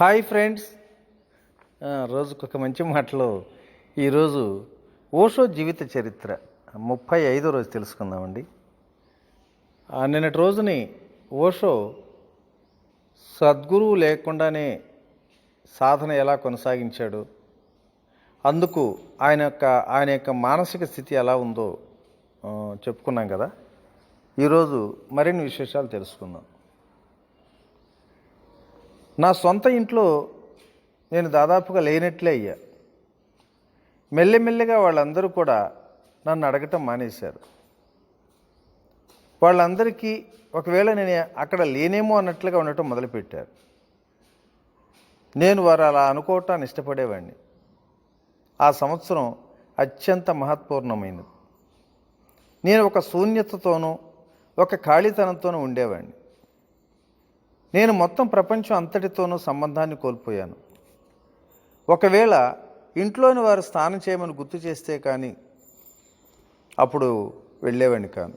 Hi friends. రోజుకొక రోజుకు ఒక మంచి మాటలో. ఈరోజు ఓషో జీవిత చరిత్ర ముప్పై ఐదో రోజు తెలుసుకుందామండి. నిన్నటి రోజుని ఓషో సద్గురువు లేకుండానే సాధన ఎలా కొనసాగించాడు అందుకు ఆయన యొక్క ఆయన యొక్క మానసిక స్థితి ఎలా ఉందో చెప్పుకున్నాం కదా. ఈరోజు మరిన్ని విశేషాలు తెలుసుకుందాం. నా సొంత ఇంట్లో నేను దాదాపుగా లేనట్లే అయ్యా. మెల్లిమెల్లిగా వాళ్ళందరూ కూడా నన్ను అడగటం మానేశారు. వాళ్ళందరికీ ఒకవేళ నేను అక్కడ లేనేమో అన్నట్లుగా ఉండటం మొదలుపెట్టారు. నేను వారు అలా అనుకోవటాన్ని ఇష్టపడేవాడిని. ఆ సంవత్సరం అత్యంత మహత్పూర్ణమైనది నేను ఒక శూన్యతతోనూ ఒక ఖాళీతనంతోనూ ఉండేవాడిని. నేను మొత్తం ప్రపంచం అంతటితోనూ సంబంధాన్ని కోల్పోయాను. ఒకవేళ ఇంట్లోని వారు స్నానం చేయమని గుర్తు చేస్తే కానీ అప్పుడు వెళ్ళేవాడిని కాను.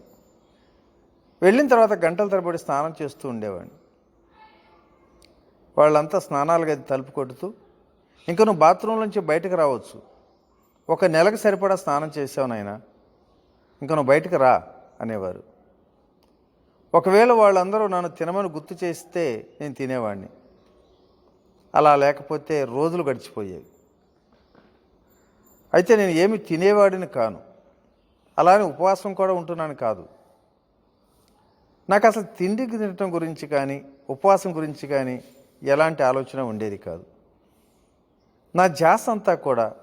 వెళ్ళిన తర్వాత గంటల తరబడి స్నానం చేస్తూ ఉండేవాడిని. వాళ్ళంతా స్నానాల గది తలుపు కొడుతూ ఇంకా నువ్వు బాత్రూమ్ నుంచి బయటకు రావచ్చు. ఒక నెలకు సరిపడా స్నానం చేసావు నాయనా. ఇంకా నువ్వు బయటకు రా అనేవారు. ఒకవేళ వాళ్ళందరూ నన్ను తినమని గుర్తు చేస్తే నేను తినేవాడిని అలా లేకపోతే రోజులు గడిచిపోయాయి అయితే నేను ఏమి తినేవాడిని కాను. అలానే ఉపవాసం కూడా ఉంటున్నాను కాదు. నాకు అసలు తిండికి తినటం గురించి కానీ ఉపవాసం గురించి కానీ ఎలాంటి ఆలోచన ఉండేది కాదు. నా జాస్ అంతా కూడా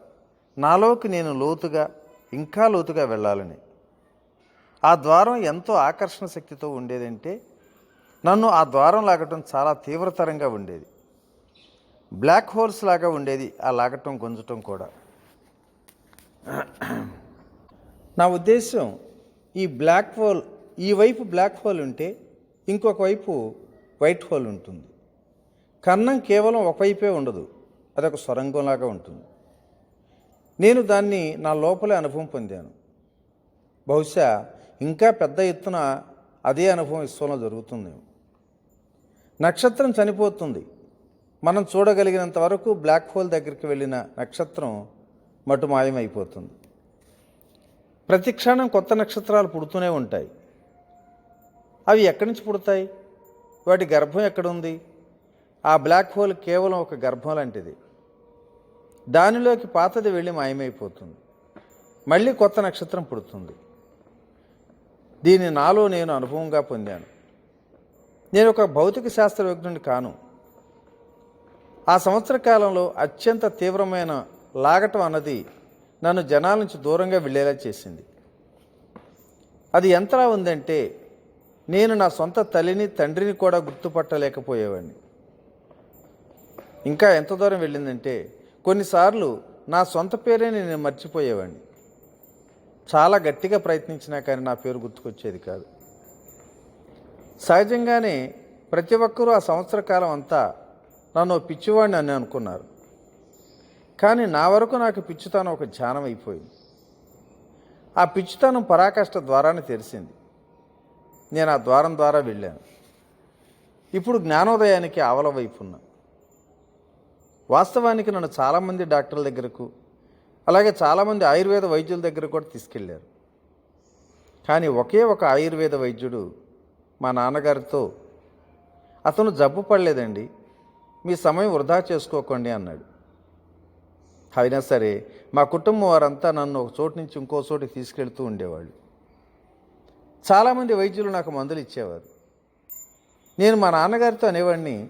నాలోకి నేను లోతుగా ఇంకా లోతుగా వెళ్ళాలని. ఆ ద్వారం ఎంతో ఆకర్షణ శక్తితో ఉండేదంటే నన్ను ఆ ద్వారం లాగటం చాలా తీవ్రతరంగా ఉండేది. బ్లాక్ హోల్స్ లాగా ఉండేది ఆ లాగటం గుంజటం కూడా. నా ఉద్దేశం ఈ బ్లాక్ హోల్ ఈ వైపు బ్లాక్ హోల్ ఉంటే ఇంకొక వైపు వైట్ హోల్ ఉంటుంది. కన్నం కేవలం ఒకవైపే ఉండదు అదొక సొరంగంలాగా ఉంటుంది. నేను దాన్ని నా లోపలే అనుభవం పొందాను. బహుశా ఇంకా పెద్ద ఎత్తున అదే అనుభవం విశ్వంలో జరుగుతుంది. నక్షత్రం చనిపోతుంది. మనం చూడగలిగినంత వరకు బ్లాక్ హోల్ దగ్గరికి వెళ్ళిన నక్షత్రం మటు మాయమైపోతుంది. ప్రతి క్షణం కొత్త నక్షత్రాలు పుడుతూనే ఉంటాయి. అవి ఎక్కడి నుంచి పుడతాయి? వాటి గర్భం ఎక్కడుంది? ఆ బ్లాక్ హోల్ కేవలం ఒక గర్భం లాంటిది. దానిలోకి పాతది వెళ్ళి మాయమైపోతుంది. మళ్ళీ కొత్త నక్షత్రం పుడుతుంది. దీన్ని నాలో నేను అనుభవంగా పొందాను. నేను ఒక భౌతిక శాస్త్రజ్ఞుని కాను. ఆ సంవత్సర కాలంలో అత్యంత తీవ్రమైన లాగటం అన్నది నన్ను జనాల నుంచి దూరంగా వెళ్ళేలా చేసింది. అది ఎంతలా ఉందంటే నేను నా సొంత తల్లిని తండ్రిని కూడా గుర్తుపట్టలేకపోయేవాడిని. ఇంకా ఎంత దూరం వెళ్ళిందంటే కొన్నిసార్లు నా సొంత పేరే నేను మర్చిపోయేవాడిని. చాలా గట్టిగా ప్రయత్నించినా కానీ నా పేరు గుర్తుకొచ్చేది కాదు. సహజంగానే ప్రతి ఒక్కరూ ఆ సంవత్సర కాలం అంతా నన్ను పిచ్చివాడిని అని అనుకున్నారు. కానీ నా వరకు నాకు పిచ్చితనం ఒక ధ్యానం అయిపోయింది. ఆ పిచ్చితనం పరాకాష్ట ద్వారాన్ని తెరిచింది నేను ఆ ద్వారం ద్వారా వెళ్ళాను. ఇప్పుడు జ్ఞానోదయానికి ఆవల వైపున్నా. వాస్తవానికి నన్ను చాలామంది డాక్టర్ల దగ్గరకు అలాగే చాలామంది ఆయుర్వేద వైద్యుల దగ్గర కూడా తీసుకెళ్ళారు. కానీ ఒకే ఒక ఆయుర్వేద వైద్యుడు మా నాన్నగారితో అతను జబ్బు పడలేదండి మీ సమయం వృధా చేసుకోకండి అన్నాడు. అయినా సరే మా కుటుంబం వారంతా నన్ను ఒక చోటు నుంచి ఇంకో చోటికి తీసుకెళ్తూ ఉండేవాళ్ళు. చాలామంది వైద్యులు నాకు మందులు ఇచ్చేవారు. నేను మా నాన్నగారితో అనేవాడిని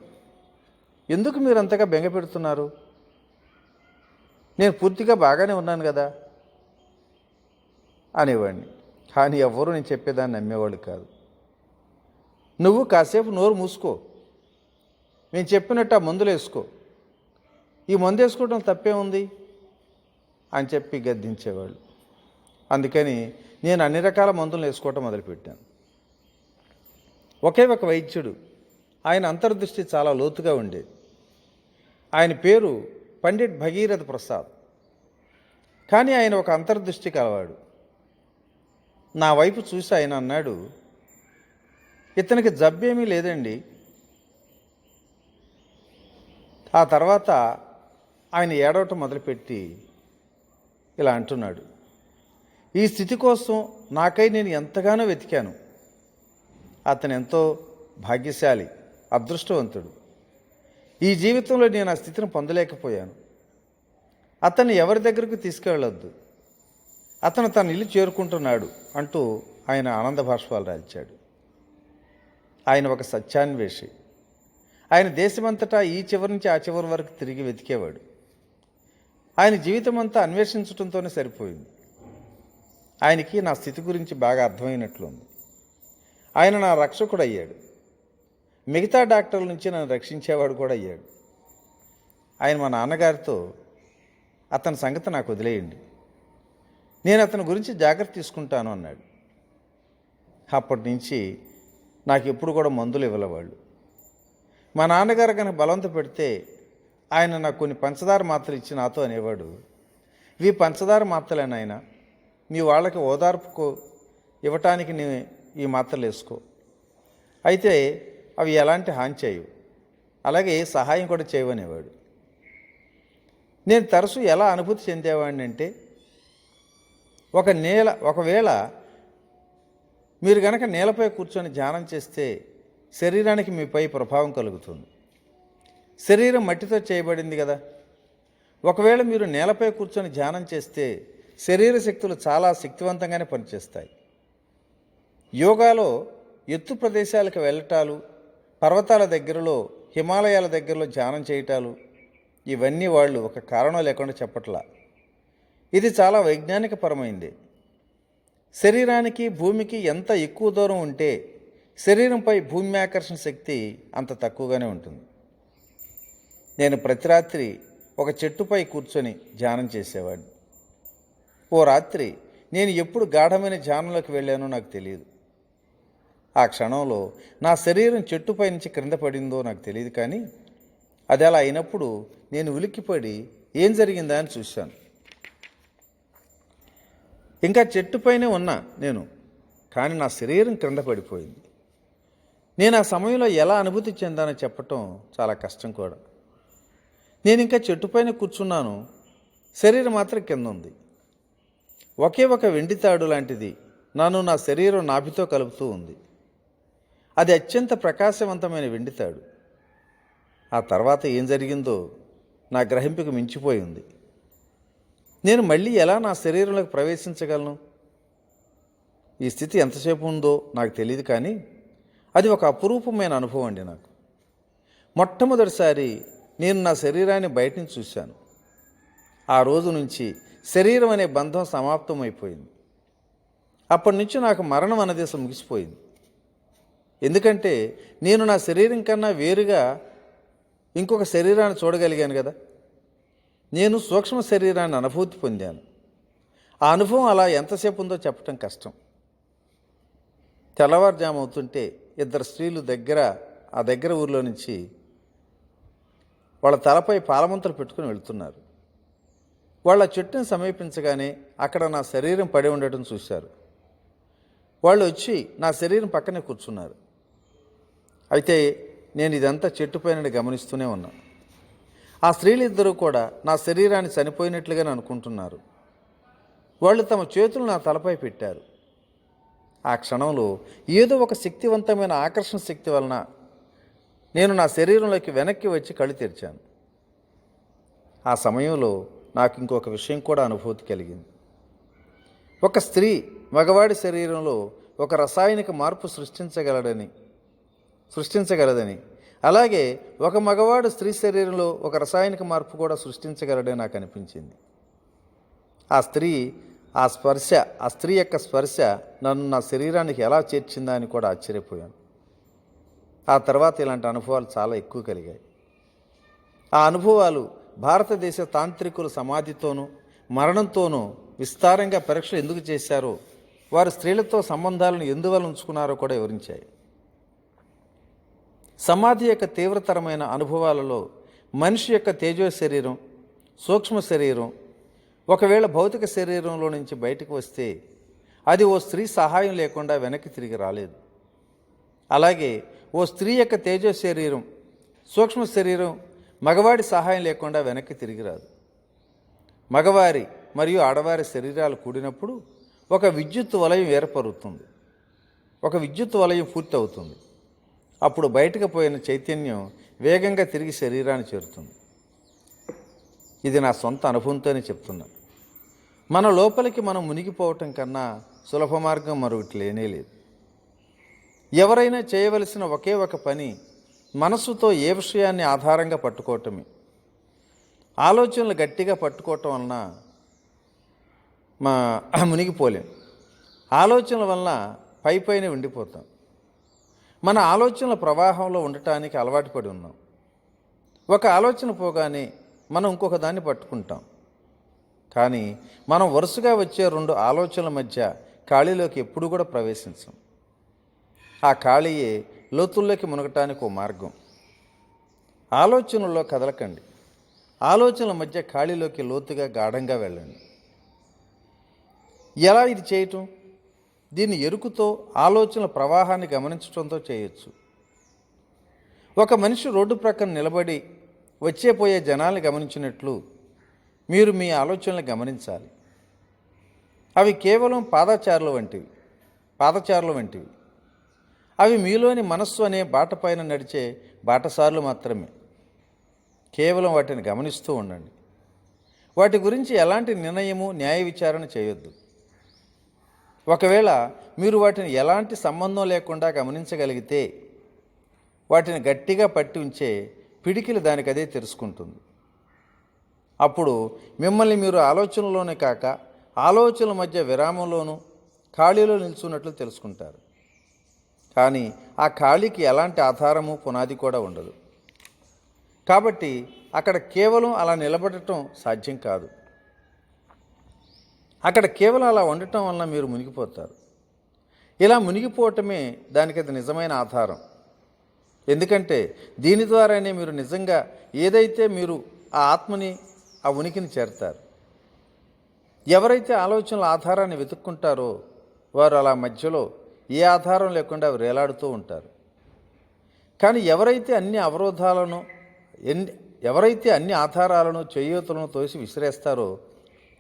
ఎందుకు మీరు అంతగా బెంగ పెడుతున్నారు? నేను పూర్తిగా బాగానే ఉన్నాను కదా? అనేవాడిని. కానీ ఎవ్వరూ నేను చెప్పేదాన్ని నమ్మేవాళ్ళు కాదు. నువ్వు కాసేపు నోరు మూసుకో. నేను చెప్పినట్టు ఆ మందులు వేసుకో. ఈ మందు వేసుకోవడం తప్పే ఉంది? అని చెప్పి గద్దించేవాళ్ళు. అందుకని నేను అన్ని రకాల మందులు వేసుకోవటం మొదలుపెట్టాను. ఒకే ఒక వైద్యుడు. ఆయన అంతర్దృష్టి చాలా లోతుగా ఉండేది. ఆయన పేరు పండిట్ భగీరథ ప్రసాద్. కానీ ఆయన ఒక అంతర్దృష్టి కలవాడు. నా వైపు చూసి ఆయన అన్నాడు ఇతనికి జబ్బేమీ లేదండి. ఆ తర్వాత ఆయన ఏడవటం మొదలుపెట్టి ఇలా అంటున్నాడు ఈ స్థితి కోసం నాకై నేను ఎంతగానో వెతికాను. అతను ఎంతో భాగ్యశాలి అదృష్టవంతుడు. ఈ జీవితంలో నేను ఆ స్థితిని పొందలేకపోయాను. అతన్ని ఎవరి దగ్గరకు తీసుకెళ్ళొద్దు. అతను తన ఇల్లు చేరుకుంటున్నాడు అంటూ ఆయన ఆనంద భాష్పాలు రాల్చాడు. ఆయన ఒక సత్యాన్వేషి. ఆయన దేశమంతటా ఈ చివరి నుంచి ఆ చివరి వరకు తిరిగి వెతికేవాడు. ఆయన జీవితం అంతా అన్వేషించడంతోనే సరిపోయింది. ఆయనకి నా స్థితి గురించి బాగా అర్థమైనట్లుంది. ఆయన నా రక్షకుడు అయ్యాడు మిగతా డాక్టర్ల నుంచి నన్ను రక్షించేవాడు కూడా అయ్యాడు. ఆయన మా నాన్నగారితో అతని సంగతి నాకు వదిలేయండి. నేను అతని గురించి జాగ్రత్త తీసుకుంటాను అన్నాడు. అప్పటి నుంచి నాకు ఎప్పుడు కూడా మందులు ఇవ్వలేవాళ్ళు. మా నాన్నగారు కనుక బలవంత పెడితే ఆయన నాకు కొన్ని పంచదార మాత్రలు ఇచ్చి నాతో అనేవాడు. ఇవి పంచదార మాత్రలే నాయన. మీ వాళ్ళకి ఓదార్పుకు ఇవ్వటానికి నేను ఈ మాత్రలు వేసుకో. అయితే అవి ఎలాంటి హాని చేయవు. అలాగే సహాయం కూడా చేయవనేవాడు. నేను తరచు ఎలా అనుభూతి చెందేవాడిని అంటే ఒక నేల ఒకవేళ మీరు గనక నేలపై కూర్చొని ధ్యానం చేస్తే శరీరానికి మీపై ప్రభావం కలుగుతుంది. శరీరం మట్టితో చేయబడింది కదా. ఒకవేళ మీరు నేలపై కూర్చొని ధ్యానం చేస్తే శరీర శక్తులు చాలా శక్తివంతంగానే పనిచేస్తాయి. యోగాలో ఎత్తు ప్రదేశాలకు వెళ్ళటాలు పర్వతాల దగ్గరలో హిమాలయాల దగ్గరలో ధ్యానం చేయటాలు? ఇవన్నీ వాళ్ళు ఒక కారణం లేకుండా చెప్పట్లా. ఇది చాలా వైజ్ఞానికపరమైంది. శరీరానికి భూమికి ఎంత ఎక్కువ దూరం ఉంటే శరీరంపై భూమి ఆకర్షణ శక్తి అంత తక్కువగానే ఉంటుంది. నేను ప్రతి రాత్రి ఒక చెట్టుపై కూర్చొని ధ్యానం చేసేవాడిని. ఓ రాత్రి నేను ఎప్పుడు గాఢమైన ధ్యానంలోకి వెళ్ళానో నాకు తెలియదు. ఆ క్షణంలో నా శరీరం చెట్టుపై నుంచి క్రింద పడిందో నాకు తెలియదు కానీ అది అలా అయినప్పుడు నేను ఉలిక్కిపడి ఏం జరిగిందా అని చూశాను. ఇంకా చెట్టుపైనే ఉన్నా నేను కానీ నా శరీరం క్రింద పడిపోయింది. నేను ఆ సమయంలో ఎలా అనుభూతి చెందానో చెప్పటం చాలా కష్టం కూడా. నేను ఇంకా చెట్టుపైన కూర్చున్నాను. శరీరం మాత్రం కింద ఉంది. ఒకే ఒక వెండి తాడు లాంటిది నన్ను నా శరీరం నాభితో కలుపుతూ ఉంది. అది అత్యంత ప్రకాశవంతమైన వెండితాడు ఆ తర్వాత ఏం జరిగిందో నా గ్రహింపుకు మించిపోయింది నేను మళ్ళీ ఎలా నా శరీరంలోకి ప్రవేశించగలను? ఈ స్థితి ఎంతసేపు ఉందో నాకు తెలియదు కానీ అది ఒక అపురూపమైన అనుభవం అండి నాకు. మొట్టమొదటిసారి నేను నా శరీరాన్ని బయట నుంచి చూశాను. ఆ రోజు నుంచి శరీరం అనే బంధం సమాప్తమైపోయింది. అప్పటి నుంచి నాకు మరణం అన్నది ముగిసిపోయింది. ఎందుకంటే నేను నా శరీరం కన్నా వేరుగా ఇంకొక శరీరాన్ని చూడగలిగాను కదా. నేను సూక్ష్మ శరీరాన్ని అనుభూతి పొందాను. ఆ అనుభవం అలా ఎంతసేపు ఉందో చెప్పటం కష్టం. తెల్లవారుజాము అవుతుంటే ఇద్దరు స్త్రీలు దగ్గర ఆ దగ్గర ఊర్లో నుంచి వాళ్ళ తలపై పాలమంతలు పెట్టుకుని వెళ్తున్నారు. వాళ్ళ చెట్టుని సమీపించగానే అక్కడ నా శరీరం పడి ఉండటం చూశారు. వాళ్ళు వచ్చి నా శరీరం పక్కనే కూర్చున్నారు. అయితే నేను ఇదంతా చెట్టుపైన గమనిస్తూనే ఉన్నా. ఆ స్త్రీలిద్దరూ కూడా నా శరీరాన్ని చనిపోయినట్లుగానే అనుకుంటున్నారు. వాళ్ళు తమ చేతులు నా తలపై పెట్టారు. ఆ క్షణంలో ఏదో ఒక శక్తివంతమైన ఆకర్షణ శక్తి వలన నేను నా శరీరంలోకి వెనక్కి వచ్చి కళ్ళు తెరిచాను. ఆ సమయంలో నాకు ఇంకొక విషయం కూడా అనుభూతి కలిగింది. ఒక స్త్రీ మగవాడి శరీరంలో ఒక రసాయనిక మార్పు సృష్టించగలడని సృష్టించగలదని. అలాగే ఒక మగవాడు స్త్రీ శరీరంలో ఒక రసాయనిక మార్పు కూడా సృష్టించగలడని నాకు అనిపించింది. ఆ స్త్రీ ఆ స్పర్శ ఆ స్త్రీ యొక్క స్పర్శ నన్ను నా శరీరానికి ఎలా చేర్చిందా అని కూడా ఆశ్చర్యపోయాను. ఆ తర్వాత ఇలాంటి అనుభవాలు చాలా ఎక్కువ కలిగాయి. ఆ అనుభవాలు భారతదేశ తాంత్రికుల సమాధితోనూ మరణంతోనూ విస్తారంగా పరీక్షలు ఎందుకు చేశారో వారు స్త్రీలతో సంబంధాలను ఎందువల్ల ఉంచుకున్నారో కూడా వివరించాయి. సమాధి యొక్క తీవ్రతరమైన అనుభవాలలో మనిషి యొక్క తేజో శరీరం సూక్ష్మ శరీరం ఒకవేళ భౌతిక శరీరంలో నుంచి బయటకు వస్తే అది ఓ స్త్రీ సహాయం లేకుండా వెనక్కి తిరిగి రాలేదు. అలాగే ఓ స్త్రీ యొక్క తేజో శరీరం సూక్ష్మ శరీరం మగవాడి సహాయం లేకుండా వెనక్కి తిరిగి రాదు. మగవారి మరియు ఆడవారి శరీరాలు కూడినప్పుడు ఒక విద్యుత్ వలయం ఏర్పరుతుంది ఒక విద్యుత్ వలయం పూర్తి అవుతుంది అప్పుడు బయటకు పోయిన చైతన్యం వేగంగా తిరిగి శరీరాన్ని చేరుతుంది. ఇది నా సొంత అనుభవంతోనే చెప్తున్నా. మన లోపలికి మనం మునిగిపోవటం కన్నా సులభ మార్గం మరొకటి లేనే లేదు. ఎవరైనా చేయవలసిన ఒకే ఒక పని మనసుతో ఏ విషయాన్ని ఆధారంగా పట్టుకోవటమే. ఆలోచనలు గట్టిగా పట్టుకోవటం వలన మా మునిగిపోలేం. ఆలోచనల వలన పై పైన ఉండిపోతాం. మన ఆలోచనల ప్రవాహంలో ఉండటానికి అలవాటు పడి ఉన్నాం. ఒక ఆలోచన పోగానే మనం ఇంకొక దాన్ని పట్టుకుంటాం. కానీ మనం వరుసగా వచ్చే రెండు ఆలోచనల మధ్య ఖాళీలోకి ఎప్పుడు కూడా ప్రవేశించం. ఆ ఖాళీయే లోతుల్లోకి మునగటానికి ఓ మార్గం. ఆలోచనల్లో కదలకండి. ఆలోచనల మధ్య ఖాళీలోకి లోతుగా గాఢంగా వెళ్ళండి. ఎలా ఇది చేయటం? దీన్ని ఎరుకుతో ఆలోచనల ప్రవాహాన్ని గమనించడంతో చేయొచ్చు. ఒక మనిషి రోడ్డు ప్రక్కన నిలబడి వచ్చే పోయే జనాల్ని గమనించినట్లు మీరు మీ ఆలోచనలు గమనించాలి. అవి కేవలం పాదచారులు వంటివి పాదచారులు వంటివి. అవి మీలోని మనస్సు అనే బాటపైన నడిచే బాటసార్లు మాత్రమే. కేవలం వాటిని గమనిస్తూ ఉండండి. వాటి గురించి ఎలాంటి నిర్ణయము న్యాయ విచారణ చేయొద్దు. ఒకవేళ మీరు వాటిని ఎలాంటి సంబంధం లేకుండా గమనించగలిగితే వాటిని గట్టిగా పట్టి ఉంచే పిడికిలు దానికదే తెలుసుకుంటుంది అప్పుడు మిమ్మల్ని మీరు ఆలోచనలోనే కాక ఆలోచనల మధ్య విరామంలోనూ ఖాళీలో నిల్చున్నట్లు తెలుసుకుంటారు. కానీ ఆ ఖాళీకి ఎలాంటి ఆధారము పునాది కూడా ఉండదు. కాబట్టి అక్కడ కేవలం అలా నిలబడటం సాధ్యం కాదు. అక్కడ కేవలం అలా ఉండటం వలన మీరు మునిగిపోతారు. ఇలా మునిగిపోవటమే దానికి అది నిజమైన ఆధారం. ఎందుకంటే దీని ద్వారానే మీరు నిజంగా ఏదైతే మీరు ఆ ఆత్మని ఆ ఉనికిని చేరతారు ఎవరైతే ఆలోచనల ఆధారాన్ని వెతుక్కుంటారో వారు అలా మధ్యలో ఏ ఆధారం లేకుండా వేలాడుతూ ఉంటారు. కానీ ఎవరైతే అన్ని అవరోధాలను ఎన్ని ఎవరైతే అన్ని ఆధారాలను చేయూతలను తోసి విసిరేస్తారో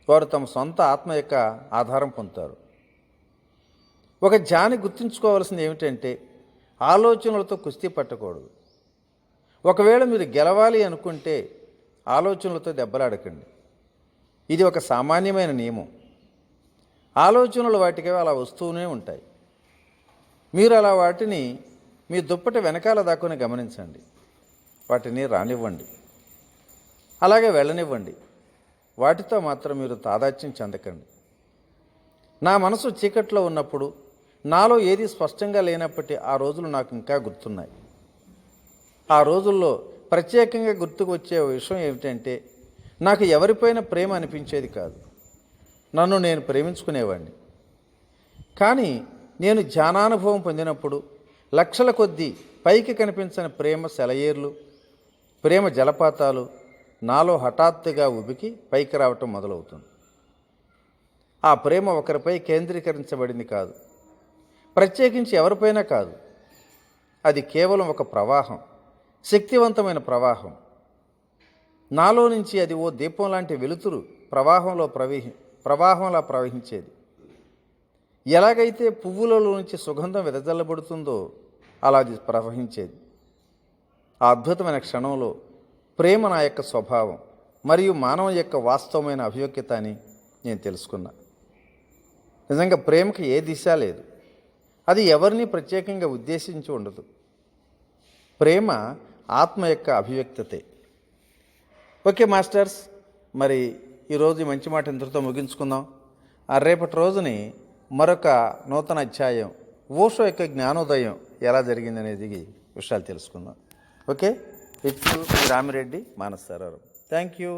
వారు తమ సొంత ఆత్మ యొక్క ఆధారం పొందుతారు. ఒక జాని గుర్తుంచుకోవాల్సింది ఏమిటంటే ఆలోచనలతో కుస్తీ పట్టకూడదు. ఒకవేళ మీరు గెలవాలి అనుకుంటే ఆలోచనలతో దెబ్బలాడకండి. ఇది ఒక సామాన్యమైన నియమం. ఆలోచనలు వాటికి అలా వస్తూనే ఉంటాయి. మీరు అలా వాటిని మీ దుప్పటి వెనకాల దాక్కుని గమనించండి. వాటిని రానివ్వండి. అలాగే వెళ్ళనివ్వండి. వాటితో మాత్రం మీరు తాదాత్యం చెందకండి. నా మనసు చీకట్లో ఉన్నప్పుడు నాలో ఏది స్పష్టంగా లేనప్పటి ఆ రోజులు నాకు ఇంకా గుర్తున్నాయి. ఆ రోజుల్లో ప్రత్యేకంగా గుర్తుకు వచ్చే విషయం ఏమిటంటే నాకు ఎవరిపైన ప్రేమ అనిపించేది కాదు. నన్ను నేను ప్రేమించుకునేవాడిని కానీ నేను ధ్యానానుభవం పొందినప్పుడు లక్షల కొద్దీ పైకి కనిపించని ప్రేమ సెలయేర్లు ప్రేమ జలపాతాలు నాలో హఠాత్తుగా ఉబికి పైకి రావటం మొదలవుతుంది. ఆ ప్రేమ ఒకరిపై కేంద్రీకరించబడింది కాదు. ప్రత్యేకించి ఎవరిపైనా కాదు. అది కేవలం ఒక ప్రవాహం శక్తివంతమైన ప్రవాహం. నాలో నుంచి అది ఓ దీపం లాంటి వెలుతురు ప్రవాహంలో ప్రవహి ప్రవాహంలా ప్రవహించేది. ఎలాగైతే పువ్వులలో నుంచి సుగంధం వెదజల్లబడుతుందో అలా అది ప్రవహించేది. ఆ అద్భుతమైన క్షణంలో ప్రేమ నా యొక్క స్వభావం మరియు మానవ యొక్క వాస్తవమైన అభియోగ్యత అని నేను తెలుసుకున్నా. నిజంగా ప్రేమకు ఏ దిశ లేదు. అది ఎవరిని ప్రత్యేకంగా ఉద్దేశించి ఉండదు. ప్రేమ ఆత్మ యొక్క అభివ్యక్తతే. ఓకే మాస్టర్స్ మరి ఈరోజు మంచి మాట ఇంతటితో ముగించుకుందాం. ఆ రేపటి రోజుని మరొక నూతన అధ్యాయం ఓషో యొక్క జ్ఞానోదయం ఎలా జరిగిందనేది విషయాలు తెలుసుకుందాం. ఓకే? ఇప్పుడు Ramireddy Manas sir thank you